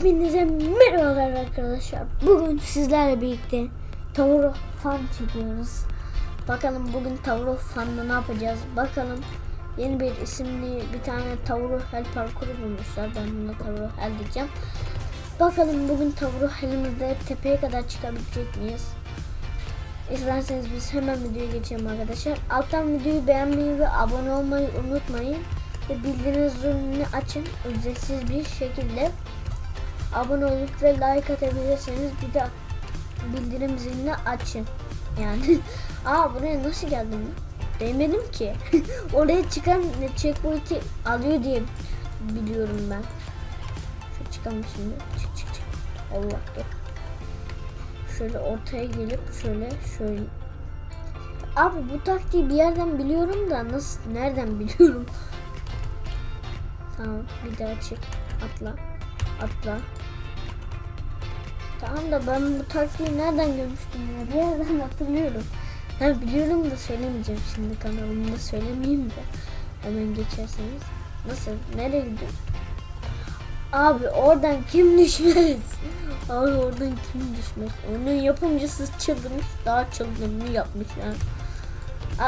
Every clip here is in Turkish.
Hepinize merhabalar arkadaşlar. Bugün sizlerle birlikte Tavro Fan çekiyoruz. Bakalım bugün Tavro Fan'da ne yapacağız? Bakalım yeni bir isimli bir tane Tavro Hel parkuru bulmuşlar. Ben buna Tavro Hel diyeceğim. Bakalım bugün Tavro Hel'imizde tepeye kadar çıkabilecek miyiz? İsterseniz biz hemen videoya geçelim arkadaşlar. Alttan videoyu beğenmeyi ve abone olmayı unutmayın. Ve bildirim zilini açın. Ücretsiz bir şekilde abone olup ve like atabilirseniz bir de bildirim zilini açın. Yani aa buraya nasıl geldim? Değmedim ki. Oraya çıkan checkpoint'i alıyor diye biliyorum ben. Şu çıkalım şimdi. Çık çık çık. Allah dur. Şöyle ortaya gelip şöyle şöyle. Abi bu taktiği bir yerden biliyorum da nasıl nereden biliyorum? Tamam bir daha çık. Atla. Atla. Tamam da ben bu taktiği nereden görmüştüm ya? Bir yerden hatırlıyorum. Ha biliyorum da söylemeyeceğim şimdi kanalımda söylemeyeyim de. Hemen geçerseniz. Nasıl? Nereye gidiyor? Abi oradan kim düşmez? Abi oradan kim düşmez? Onun yapımcısı çıldırmış. Daha çılgınını yapmış yani.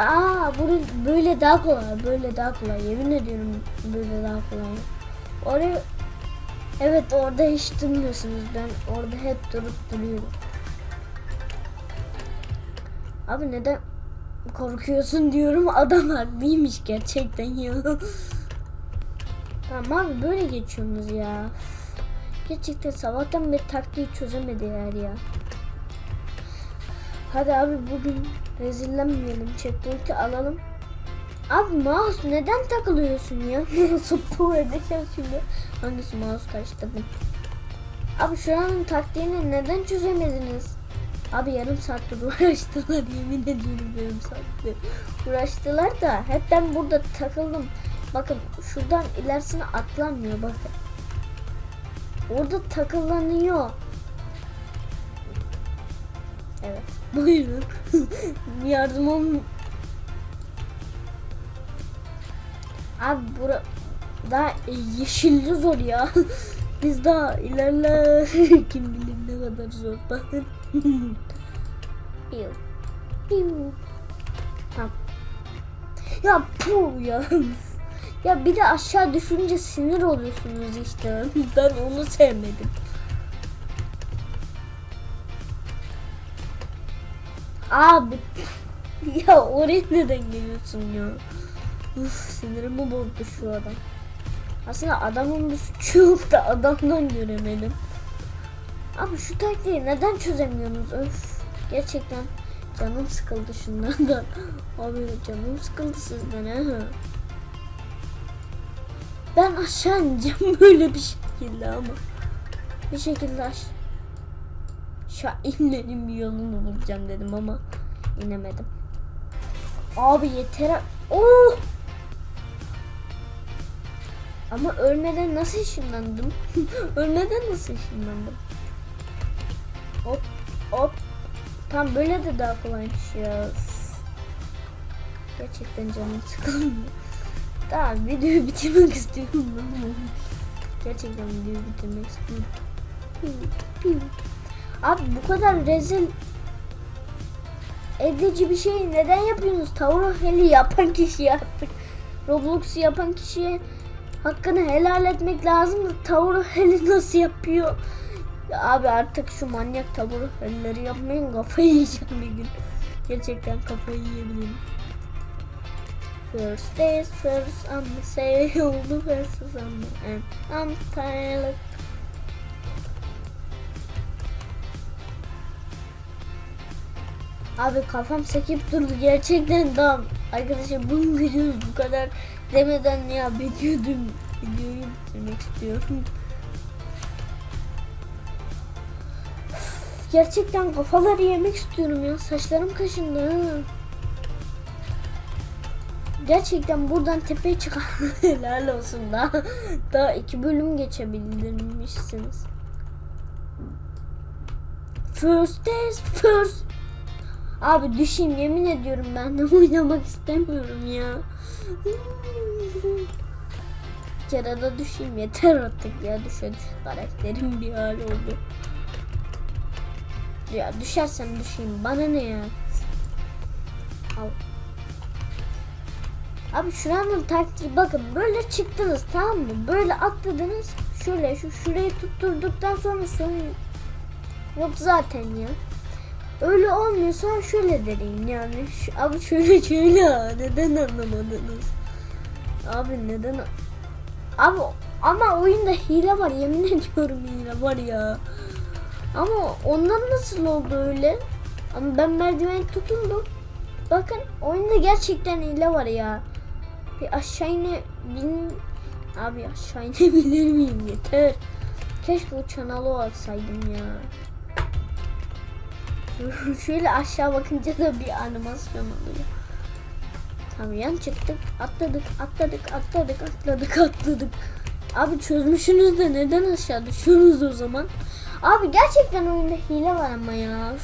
Aa bunu böyle daha kolay. Böyle daha kolay. Yemin ediyorum böyle daha kolay. Oraya Evet orada hiç durmuyorsunuz. Ben orada hep durup duruyorum. Abi neden korkuyorsun diyorum. Adam haklıymış gerçekten ya. tamam abi böyle geçiyorsunuz ya. Gerçekten sabahtan beri taktiği çözemediler ya. Hadi abi bugün rezillenmeyelim. Checkpoint'i alalım. Abi mouse neden takılıyorsun ya? Bu edeceğim şimdi? Hangisi mouse karıştırdım? Abi şu an taktiğini neden çözemediniz? Abi yarım saattir uğraştılar yemin ediyorum yarım saattir. Uğraştılar da hep ben burada takıldım. Bakın şuradan ilerisine atlanmıyor bakın. Orada takılanıyor. Evet. Buyurun. Yardımım Abi bura daha yeşilli zor ya. Biz daha ilerle kim bilir ne kadar zor. Bakın. Piu. Piu. Tamam. Ya pu ya. Ya bir de aşağı düşünce sinir oluyorsunuz işte. Ben onu sevmedim. Abi ya oraya neden geliyorsun ya? Uf sinirimi bozdu şu adam. Aslında adamın bir suçu yok da adamdan göremedim. Abi şu taktiği neden çözemiyorsunuz? Öf gerçekten canım sıkıldı şundan da. Abi canım sıkıldı sizden ha. Ben aşağı ineceğim böyle bir şekilde ama. Bir şekilde aş aşağı inmenin bir yolunu bulacağım dedim ama inemedim. Abi yeter. Oh! Ama ölmeden nasıl ışınlandım? ölmeden nasıl ışınlandım? Hop hop. Tam böyle de daha kolaymış ya. Gerçekten canım sıkıldı. Tamam videoyu bitirmek istiyorum. Gerçekten videoyu bitirmek istiyorum. Abi bu kadar rezil edici bir şey neden yapıyorsunuz? Tavro heli yapan kişi yaptı. Roblox'u yapan kişiye hakkını helal etmek lazım da tavır heli nasıl yapıyor? Ya abi artık şu manyak tavır helleri yapmayın kafayı yiyeceğim bir gün. Gerçekten kafayı yiyebilirim. First days first I'm say all the verses I'm and I'm tired Abi kafam sekip durdu gerçekten tam arkadaşlar bunu biliyoruz bu kadar demeden ya biliyordum videoyu bitirmek istiyorum. Gerçekten kafaları yemek istiyorum ya saçlarım kaşındı. Gerçekten buradan tepeye çıkan helal olsun daha daha iki bölüm geçebilirmişsiniz. First days first Abi düşeyim yemin ediyorum ben de oynamak istemiyorum ya. kere de düşeyim yeter artık ya düşe düş karakterim bir hal oldu. Ya düşersem düşeyim bana ne ya. Al. Abi şuranın taktiği bakın böyle çıktınız tamam mı? Böyle atladınız. Şöyle şu şurayı tutturduktan sonra sorun yok zaten ya. Öyle olmuyorsa şöyle deneyim yani. Şu, abi şöyle şöyle neden anlamadınız? Abi neden? Abi ama oyunda hile var yemin ediyorum hile var ya. Ama ondan nasıl oldu öyle? Ama ben merdiven tutundum. Bakın oyunda gerçekten hile var ya. Bir aşağı ine bin... Abi aşağı inebilir miyim yeter. Keşke uçan alo alsaydım ya. Şöyle aşağı bakınca da bir animasyon oluyor. Tamam yan çıktık. Atladık, atladık, atladık, atladık, atladık. Abi çözmüşsünüz de neden aşağı düşüyorsunuz o zaman? Abi gerçekten oyunda hile var ama ya.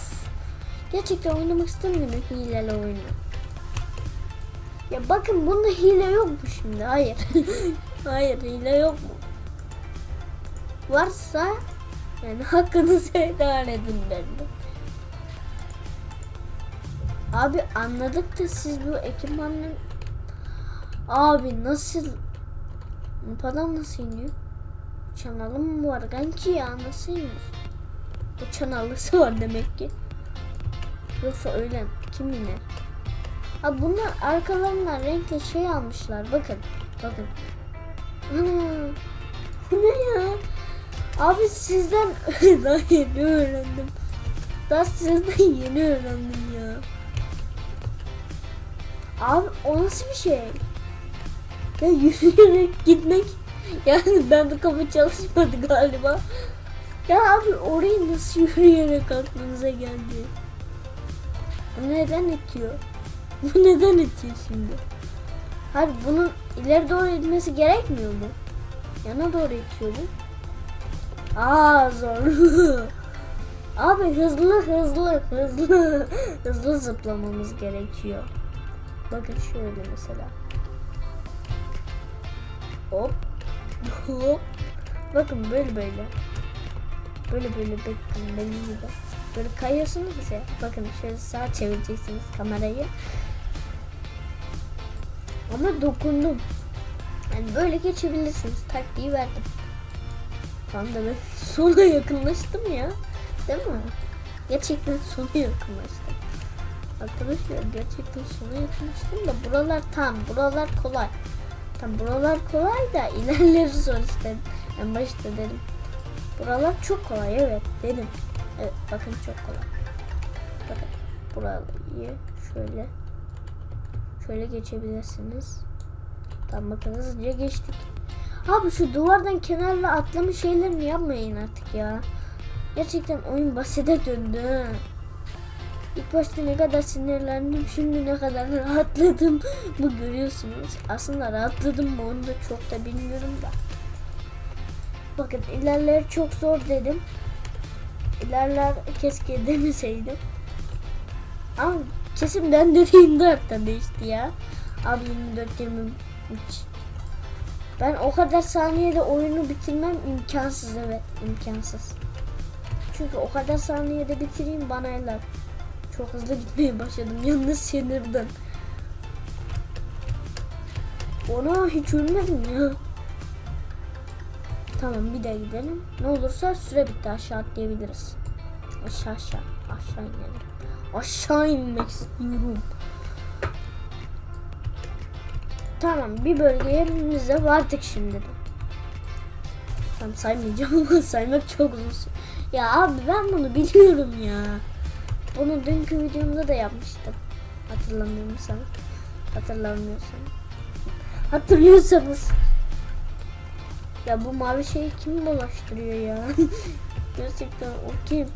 Gerçekten oynamak istemiyorum hileli oyunu. Ya bakın bunda hile yok mu şimdi? Hayır. Hayır hile yok mu? Varsa yani hakkınızı helal edin benden. Abi anladık da siz bu ekipmanın Abi nasıl Falan nasıl iniyor? Çanalı mı var kanki ya nasıl iniyor? Bu çanalısı var demek ki. Yoksa öyle kim iner? Abi bunlar arkalarından renkli şey almışlar. Bakın. Bakın. Bu ne ya? Abi sizden daha yeni öğrendim. Daha sizden yeni öğrendim ya. Abi o nasıl bir şey? Ya yürüyerek gitmek yani ben de kafa çalışmadı galiba. Ya abi orayı nasıl yürüyerek aklınıza geldi? Bu neden itiyor? Bu neden itiyor şimdi? Hayır bunun ileri doğru itmesi gerekmiyor mu? Yana doğru itiyor bu. Aa zor. Abi hızlı hızlı hızlı hızlı zıplamamız gerekiyor. Bakın şöyle mesela. Hop. Hop. Bakın böyle böyle. Böyle böyle bakın benim gibi. Böyle kayıyorsunuz ya. Bakın şöyle sağa çevireceksiniz kamerayı. Ama dokundum. Yani böyle geçebilirsiniz. Taktiği verdim. Tam da ben sona yakınlaştım ya. Değil mi? Gerçekten sona yakınlaştım. Arkadaşlar gerçekten sona yakınlaştım da buralar tam. Buralar kolay. Tam buralar kolay da ilerleri zor işte. En başta dedim. Buralar çok kolay evet dedim. Evet bakın çok kolay. Bakın burayı şöyle şöyle geçebilirsiniz. Tam bakın hızlıca geçtik. Abi şu duvardan kenarla atlama şeylerini yapmayın artık ya. Gerçekten oyun basite döndü. İlk başta ne kadar sinirlendim, şimdi ne kadar rahatladım. Bu görüyorsunuz. Aslında rahatladım mı onu da çok da bilmiyorum da. Bakın ilerler çok zor dedim. İlerler keşke demeseydim. Ama kesin ben dediğimde hatta değişti ya. Abi 24 23. Ben o kadar saniyede oyunu bitirmem imkansız evet imkansız. Çünkü o kadar saniyede bitireyim bana eller. Çok hızlı gitmeye başladım yalnız sinirden. Ona hiç ölmedim ya. Tamam bir daha gidelim. Ne olursa süre bitti aşağı atlayabiliriz. Aşağı aşağı aşağı inelim. Aşağı inmek istiyorum. Tamam bir de vardık şimdi de. Tamam saymayacağım ama saymak çok uzun. Ya abi ben bunu biliyorum ya. Bunu dünkü videomda da yapmıştım. Hatırlamıyorsam. Hatırlamıyorsam. Hatırlıyorsanız. Ya bu mavi şeyi kim bulaştırıyor ya? Gerçekten o kim?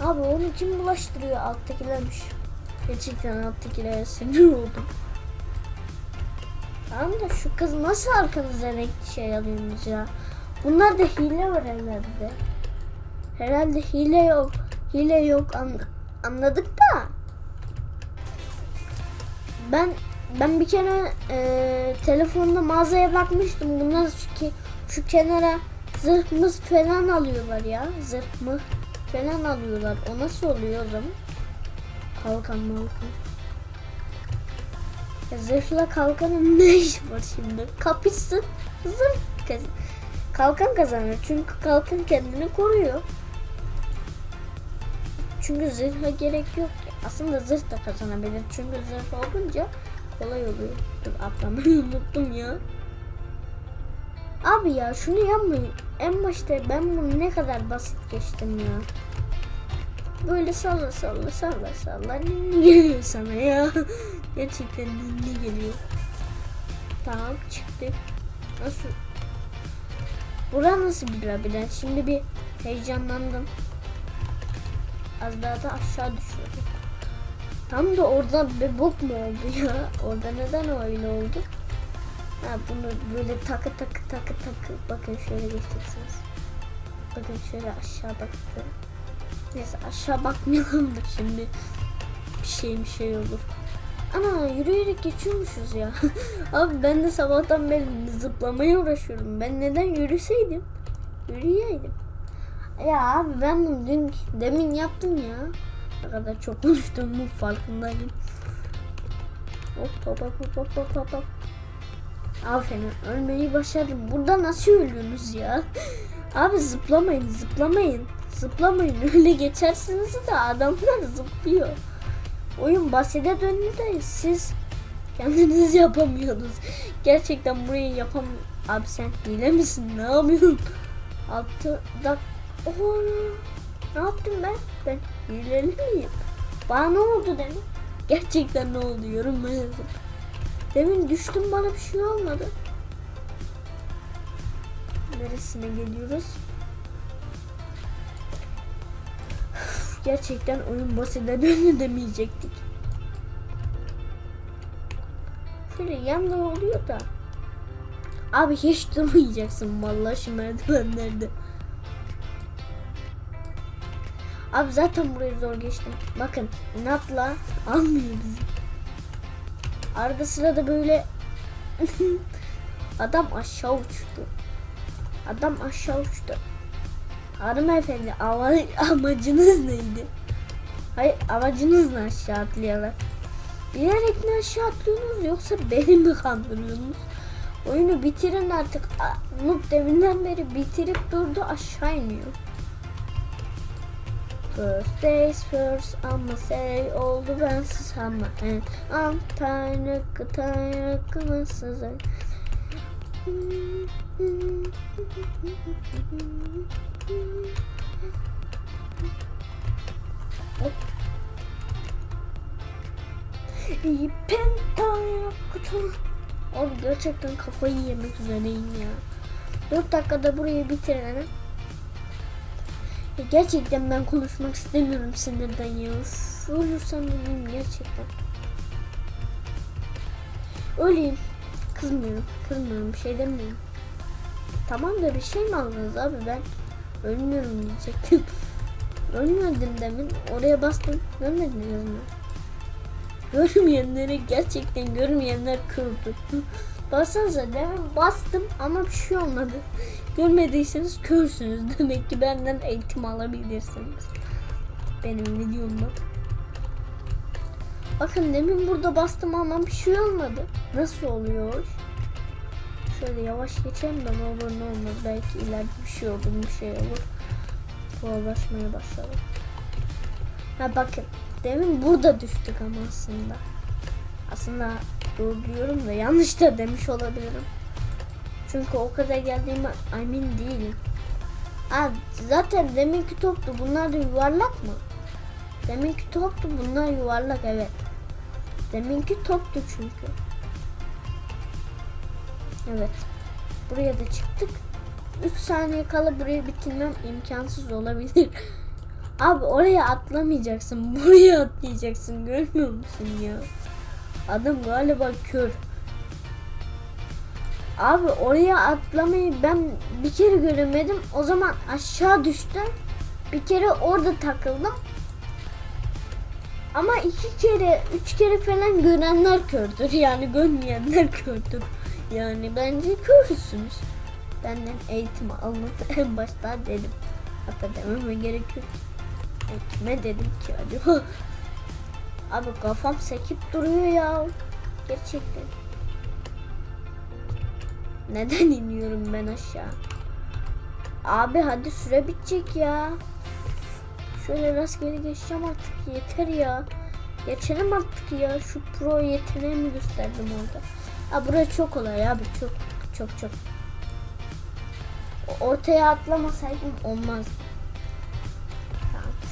Abi onu kim bulaştırıyor? Alttakilermiş. Gerçekten alttakilere sinir oldum. Tamam da şu kız nasıl arkanıza renkli şey alıyorsunuz ya? Bunlar da hile var herhalde. Herhalde hile yok. Hile yok an- anladık da. Ben ben bir kere e, telefonda mağazaya bakmıştım. Bunlar ki, şu kenara zırh mıh falan alıyorlar ya. Zırh mıh falan alıyorlar. O nasıl oluyor o zaman? Kalkan malkan. Ya zırhla kalkanın ne işi var şimdi? Kapışsın zırh kaz- kalkan kazanır. Çünkü kalkan kendini koruyor. Çünkü zırha gerek yok ki. Aslında zırh da kazanabilir. Çünkü zırh olunca kolay oluyor. Dur atlamayı unuttum ya. Abi ya şunu yapmayın. En başta ben bunu ne kadar basit geçtim ya. Böyle salla salla salla salla ninni geliyor sana ya. Gerçekten ninni geliyor. Tamam çıktık. Nasıl? Bura nasıl bir labirent? Şimdi bir heyecanlandım. Az daha da aşağı düşüyorduk. Tam da orada bir bok mu oldu ya? Orada neden öyle oldu? Ha bunu böyle takı takı takı takı. Bakın şöyle geçeceksiniz. Bakın şöyle aşağı baktı. Neyse aşağı bakmayalım da şimdi bir şey bir şey olur. Ana yürüyerek geçiyormuşuz ya. Abi ben de sabahtan beri zıplamaya uğraşıyorum. Ben neden yürüseydim? Yürüyeydim. Ya abi ben bunu dün demin yaptım ya. Ne kadar çok konuştuğumun farkındayım. Hop hop hop hop hop hop hop. Aferin ölmeyi başardım. Burada nasıl ölüyorsunuz ya? Abi zıplamayın zıplamayın. Zıplamayın öyle geçersiniz de adamlar zıplıyor. Oyun basite döndü de siz kendiniz yapamıyorsunuz. Gerçekten burayı yapam... Abi sen hile misin? Ne yapıyorsun? Altı dak... Oha! Ne yaptım ben? Ben hileli miyim? Bana ne oldu demin? Gerçekten ne oldu? Yorumlara yazın. Demin düştüm bana bir şey olmadı. Neresine geliyoruz? Gerçekten oyun basite döndü demeyecektik. Şöyle yanda oluyor da. Abi hiç durmayacaksın vallahi şu merdivenlerde. Abi zaten burayı zor geçtim. Bakın inatla almıyor bizi. Arada sırada böyle adam aşağı uçtu. Adam aşağı uçtu. Hanımefendi ama, amacınız neydi? Hayır amacınız ne aşağı atlayarak? Bilerek mi aşağı atlıyorsunuz yoksa beni mi kandırıyorsunuz? Oyunu bitirin artık. Noob deminden beri bitirip durdu aşağı iniyor. First days first ama say oldu bensiz ama en an tanrı tanrı kımasız İyi pentaya kutu. Abi gerçekten kafayı yemek üzereyim ya. 4 dakikada burayı bitirelim. Ya gerçekten ben konuşmak istemiyorum sinirden ya. Üf, ölürsem öleyim gerçekten. Öleyim. Kızmıyorum. Kızmıyorum. Bir şey demiyorum. Tamam da bir şey mi aldınız abi ben ölmüyorum diyecektim. Ölmüyordum demin. Oraya bastım. Görmediniz mi? Görmeyenleri gerçekten görmeyenler kırdı. Baksanıza demin bastım ama bir şey olmadı. Görmediyseniz körsünüz. Demek ki benden eğitim alabilirsiniz. Benim videomda. Bakın demin burada bastım ama bir şey olmadı. Nasıl oluyor? Şöyle yavaş geçelim de ne olur ne olmaz. Belki ileride bir şey olur bir şey olur. Zorlaşmaya başladı. Ha bakın. Demin burada düştük ama aslında. Aslında doğru diyorum da yanlış da demiş olabilirim. Çünkü o kadar geldiğime emin değilim. Ha, zaten deminki toptu. Bunlar da yuvarlak mı? Deminki toptu. Bunlar yuvarlak evet. Deminki toptu çünkü. Evet. Buraya da çıktık. 3 saniye kala burayı bitirmem imkansız olabilir. Abi oraya atlamayacaksın. Buraya atlayacaksın. Görmüyor musun ya? Adam galiba kör. Abi oraya atlamayı ben bir kere göremedim. O zaman aşağı düştüm. Bir kere orada takıldım. Ama iki kere, üç kere falan görenler kördür. Yani görmeyenler kördür. Yani bence görürsünüz. Benden eğitim alın en başta dedim. Hatta dememe gerek yok. Kime dedim ki acaba? Abi kafam sekip duruyor ya. Gerçekten. Neden iniyorum ben aşağı? Abi hadi süre bitecek ya. Şöyle rastgele geçeceğim artık yeter ya. Geçelim artık ya. Şu pro yeteneğimi gösterdim orada. Ha burası çok kolay abi çok çok çok. Ortaya atlamasaydım olmaz.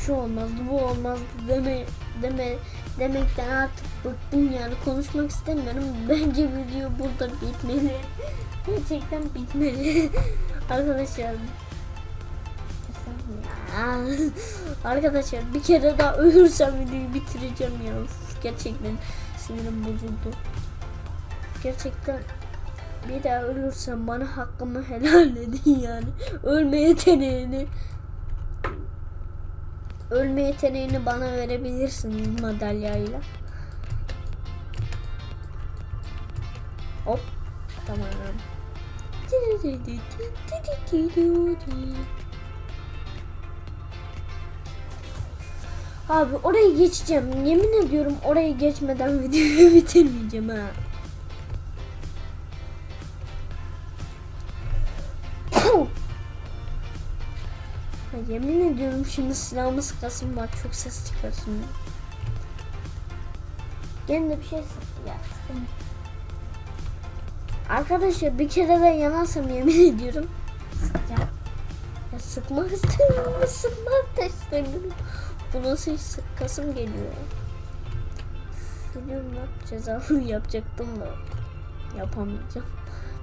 Şu olmazdı bu olmazdı deme deme demekten artık bıktım yani konuşmak istemiyorum. Bence video burada bitmeli. Gerçekten bitmeli. Arkadaşlar. Arkadaşlar bir kere daha ölürsem videoyu bitireceğim ya. Gerçekten sinirim bozuldu. Gerçekten bir daha ölürsem bana hakkımı helal edin yani. Ölme yeteneğini ölme yeteneğini bana verebilirsiniz madalyayla. Hop. Tamam. Abi orayı geçeceğim. Yemin ediyorum orayı geçmeden videoyu bitirmeyeceğim ha. Yemin ediyorum şimdi silahımı sıkasım var. Çok ses çıkar şimdi. Gene de bir şey sıktı ya. sıkın. Arkadaşlar bir kere de yanarsam yemin ediyorum. Ya sıkmak istemiyorum. Sıkmak da istemiyorum. Bu nasıl sıkasım geliyor. Biliyorum lan cezalı yapacaktım da yapamayacağım.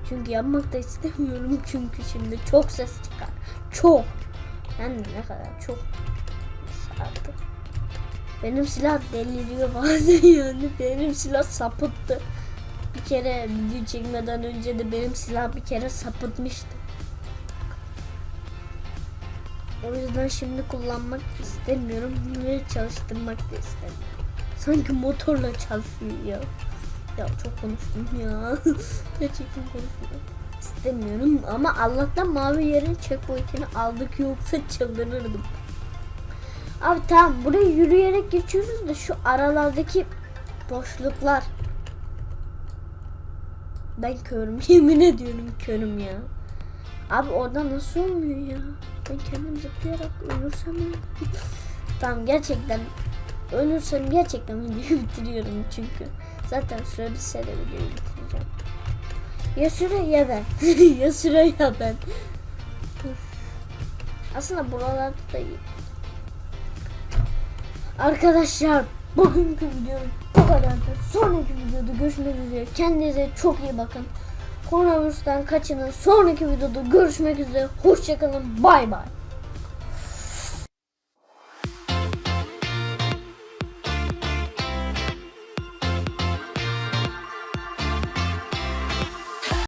Çünkü yapmak da istemiyorum çünkü şimdi çok ses çıkar. Çok. Yani ne kadar çok. Artık. Benim silah deliriyor bazen yani. Benim silah sapıttı. Bir kere video çekmeden önce de benim silah bir kere sapıtmıştı. O yüzden şimdi kullanmak istemiyorum ve çalıştırmak da istemiyorum. Sanki motorla çalışıyor ya. Ya çok konuştum ya. Gerçekten konuşuyorum. İstemiyorum ama Allah'tan mavi yerin checkpoint'ini aldık yoksa çıldırırdım. Abi tamam buraya yürüyerek geçiyoruz da şu aralardaki boşluklar. Ben körüm yemin ediyorum körüm ya. Abi orada nasıl olmuyor ya? Ben kendim zıplayarak ölürsem ya. tamam gerçekten ölürsem gerçekten videoyu bitiriyorum çünkü. Zaten süre bitse de videoyu bitireceğim. Ya süre ya ben. ya süre ya ben. Aslında buralarda da iyi. Arkadaşlar bugünkü video bu kadardı. Sonraki videoda görüşmek üzere. Kendinize çok iyi bakın. Koronavirüsten kaçının sonraki videoda görüşmek üzere. Hoşçakalın. Bay bay.